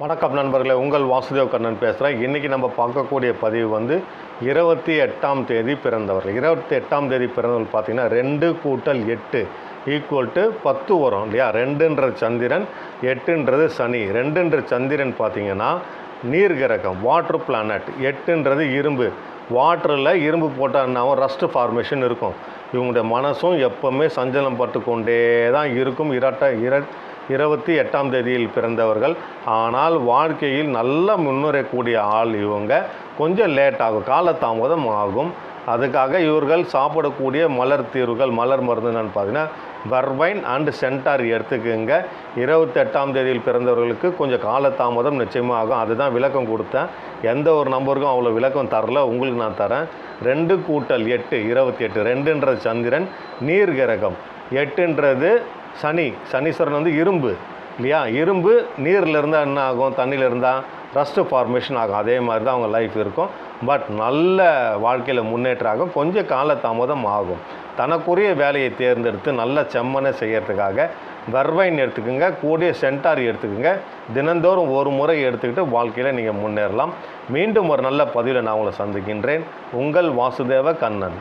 வணக்கம் நண்பர்களே உங்கள் வாசுதேவ் கண்ணன் பேசுகிறேன் இன்றைக்கி நம்ம பார்க்கக்கூடிய பதிவு வந்து இருபத்தி எட்டாம் தேதி பிறந்தவர்கள். இருபத்தி எட்டாம் தேதி பிறந்தவர்கள் பார்த்தீங்கன்னா ரெண்டு கூட்டல் எட்டு ஈக்குவல் டு பத்து வரும் இல்லையா? ரெண்டுன்ற சந்திரன் எட்டுன்றது சனி. ரெண்டுன்ற சந்திரன் பார்த்திங்கன்னா நீர் கிரகம் வாட்டர் பிளானட் எட்டுன்றது இரும்பு. வாட்டரில் இரும்பு போட்டால் ரஸ்ட் ஃபார்மேஷன் இருக்கும். இவங்களுடைய மனசும் எப்போவுமே சஞ்சலம் பட்டு கொண்டே தான் இருக்கும். இரட்ட இர இருபத்தி எட்டாம் தேதியில் பிறந்தவர்கள். ஆனால் வாழ்க்கையில் நல்லா முன்னேறக்கூடிய ஆள் இவங்க. கொஞ்சம் லேட் ஆகும். காலதாமதம் ஆகும். அதுக்காக இவர்கள் சாப்பிடக்கூடிய மலர் தீர்வுகள் மலர் மருந்து என்னன்னு பார்த்தீங்கன்னா வர்வைன் அண்ட் சென்டார் எடுத்துக்கோங்க. இருபத்தெட்டாம் தேதியில் பிறந்தவர்களுக்கு கொஞ்சம் காலதாமதம் நிச்சயமாகும் அதுதான் விளக்கம் கொடுத்தேன். எந்த ஒரு நம்பருக்கும் அவ்வளோ விளக்கம் தரல. உங்களுக்கு நான் தரேன். ரெண்டு கூட்டல் எட்டு இருபத்தி எட்டு ரெண்டுன்றது சந்திரன் நீர் கிரகம் எட்டுன்றது சனி. சனீஸ்வரன் வந்து இரும்பு. இல்லையா? இரும்பு நீரில் இருந்தால் என்ன ஆகும்? தண்ணியில் இருந்தால் ரஸ்ட் ஃபார்மேஷன் ஆகும். அதே மாதிரி தான் அவங்க லைஃப் இருக்கும். பட் நல்ல வாழ்க்கையில் முன்னேற்றம் ஆகும் கொஞ்சம் காலதாமதம் ஆகும். தனக்குரிய வேலையை தேர்ந்தெடுத்து நல்ல செம்மனை செய்கிறதுக்காக வர்வைன் எடுத்துக்கோங்க. கூடிய சென்டார் எடுத்துக்கோங்க. தினந்தோறும் ஒரு முறை எடுத்துக்கிட்டு வாழ்க்கையில் நீங்கள் முன்னேறலாம். மீண்டும் ஒரு நல்ல பதிவில் நான் உங்களை சந்திக்கின்றேன். உங்கள் வாசுதேவ கண்ணன்.